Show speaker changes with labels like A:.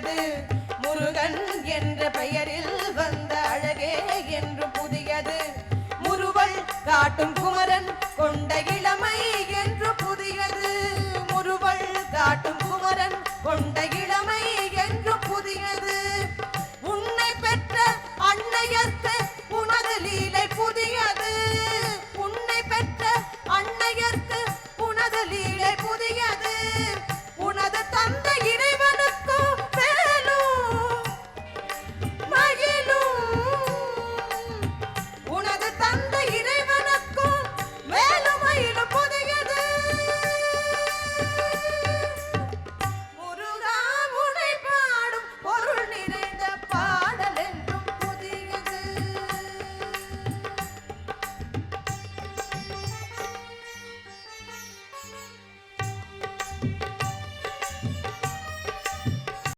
A: புதியது முருகன் என்ற பெயரில் வந்த அழகே என்று புதியது. முருவல் காட்டும் குமரன் கொண்ட இளமை என்று புதியது. முருவல் காட்டும் குமரன் கொண்ட